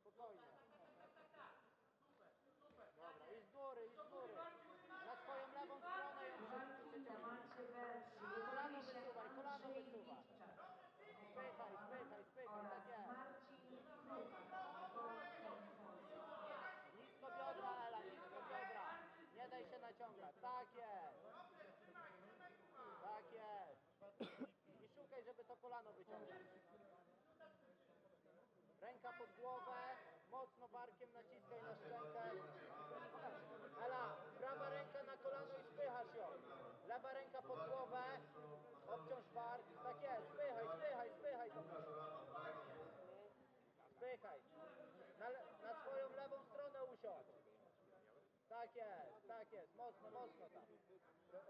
spokojnie. Dobra, i z góry, i z góry. Na twoją lewą stronę ją wersji Kolano wysuwaj, kolano wysuwaj. Spychaj, spychaj, spychaj, tak jest. Nisko biodra, Ela, nisko biodra. Nie daj się naciągać. Tak jest. Tak jest. I szukaj, żeby to kolano wyciągnąć. Ręka pod mocno barkiem naciskaj na szczękę. Ela, prawa ręka na kolano i spychasz ją. Lewa ręka pod głowę, obciąż bark. Tak jest, spychaj, spychaj, spychaj. Spychaj. Na, na swoją lewą stronę usiądź. Tak jest, tak jest. Mocno, mocno tam.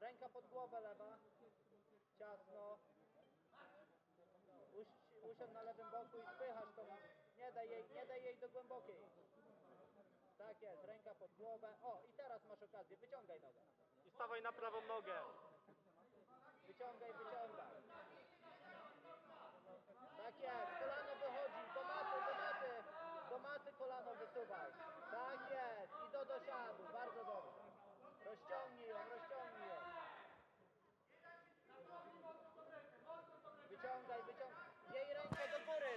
Ręka pod głowę lewa. Ciasno. Usiądź na lewym boku i spychasz to. Nie daj jej, nie daj jej do głębokiej. Tak jest, ręka pod głowę. O, i teraz masz okazję. Wyciągaj nogę. I stawaj na prawą nogę. Wyciągaj, wyciągaj. Tak jest, kolano wychodzi, do maty, do maty, do maty kolano wysuwaj. Tak jest, i do dosiadu, bardzo dobrze. Rozciągnij ją, rozciągnij ją. Wyciągaj, wyciągaj. Jej rękę do góry.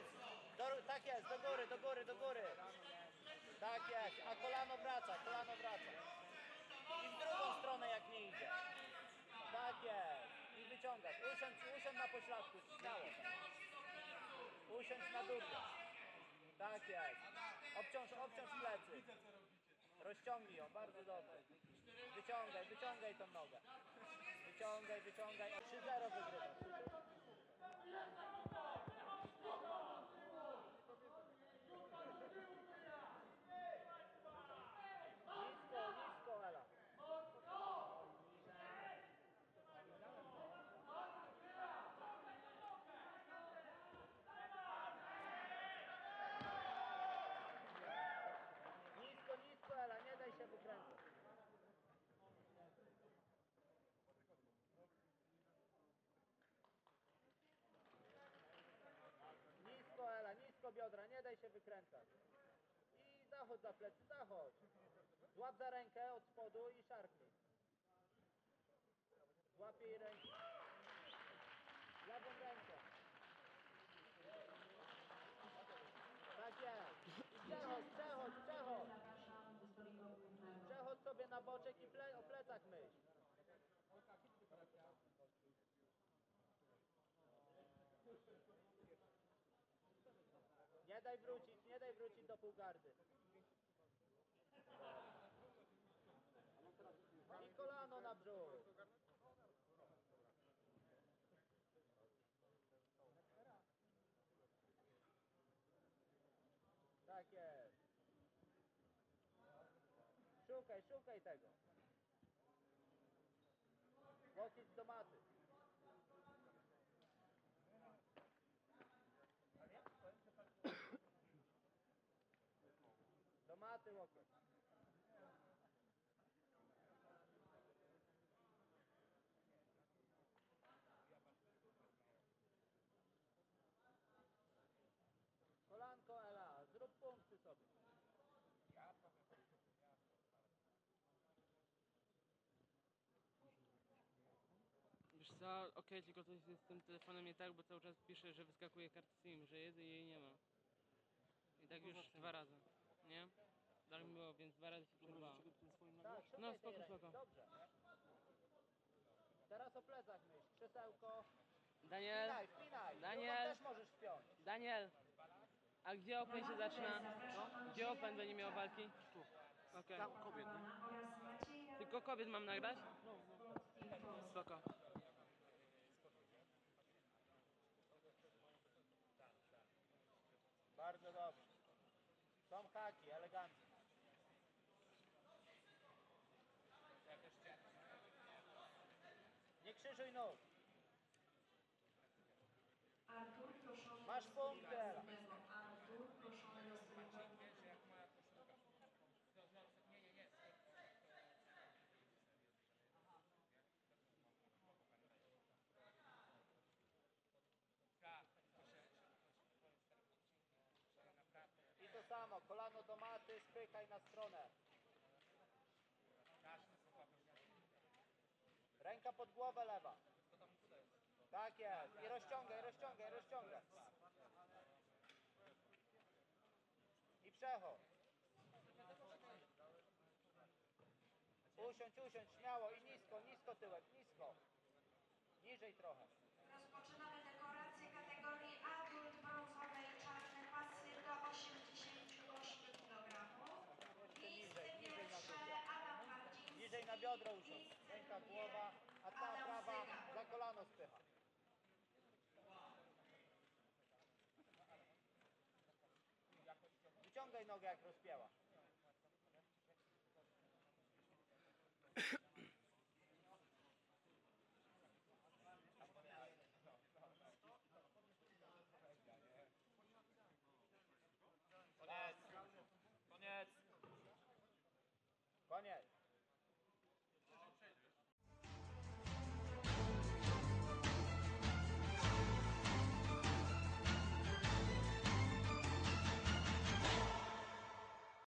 Do, tak jest, do góry, do góry, do góry. Tak jest, a kolano wraca, kolano wraca. I w drugą stronę jak nie idzie. Tak jest. I wyciągasz. Usiądź, usiądź na pośladku, śmiało. Usiądź na dupę. Tak jest. Obciąż, obciąż plecy. Rozciągnij ją, bardzo dobrze. Wyciągaj, wyciągaj tą nogę. Wyciągaj, wyciągaj. 3-0 wygrywasz. Nisko, nisko, Ela. Nisko, nisko, Ela, nie daj się wykręcać. Nisko, Ela, nisko biodra, wykręcać. I zachodź za plecy, zachodź. Złap za rękę od spodu i szarpnij. Złap jej rękę. Lewą rękę. Tak jest. I przechodź, przechodź, przechodź. Przechodź sobie na boczek i ple, o plecach myśl. Nie daj wrócić, nie daj wrócić do półgardy. I kolano na brzuch. Tak jest. Szukaj, szukaj tego. Łokieć do maty. Maty łokieć. Kolanko Ela, zrób punkty sobie. Wiesz co, okej, tylko coś jest z tym telefonem nie tak, bo cały czas pisze, że wyskakuje karta SIM, że jest i jej nie ma. I tak już dwa razy, nie? Tak mi było, więc dwa razy się próbowałem. Tak, szukaj No, tej spoko, ręki. spoko. Dobrze. Teraz o plecach myśl. Krzesełko. Daniel, Wpinaj, wpinaj. Daniel. Drugą też możesz wpiąć. Daniel, a gdzie Open się zaczyna? Gdzie Open będzie miał walki? Tu. Okej. Tam kobiet, nie? Tylko kobiet mam nagrać? Spoko. Bardzo dobrze. Są haki, elegancko. Nie nóg. Artur proszony Masz do głównego. Artur proszony do stolika głównego. I to samo. spychaj na stronę. Ręka pod głowę lewa. Tak jest. I rozciągaj, rozciągaj, rozciągaj. I przechod. Usiądź, usiądź, śmiało i nisko, nisko tyłek, nisko. Niżej trochę. Biodro usiądź. Ręka, głowa, a ta prawa za kolano spycha. Wyciągaj nogę jak rozpięła.